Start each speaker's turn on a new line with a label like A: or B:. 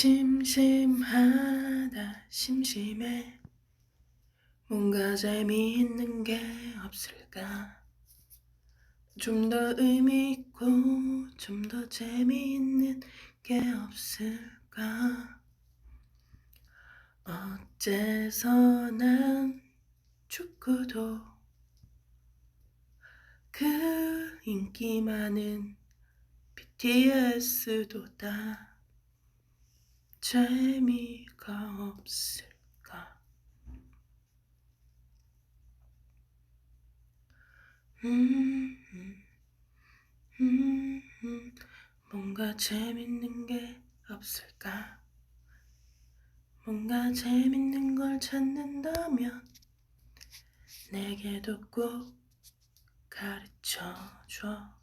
A: 심심하다 심심해. 뭔가 재미있는 게 없을까? 좀 더 의미 있고 좀 더 재미있는 게 없을까? 어째서 난 축구도 그 인기 많은 BTS도 다 재미가 없을까? 음, 음, 음, 음, 뭔가 재밌는 게 없을까? 뭔가 재밌는 걸 찾는다면 내게도 꼭 가르쳐 줘.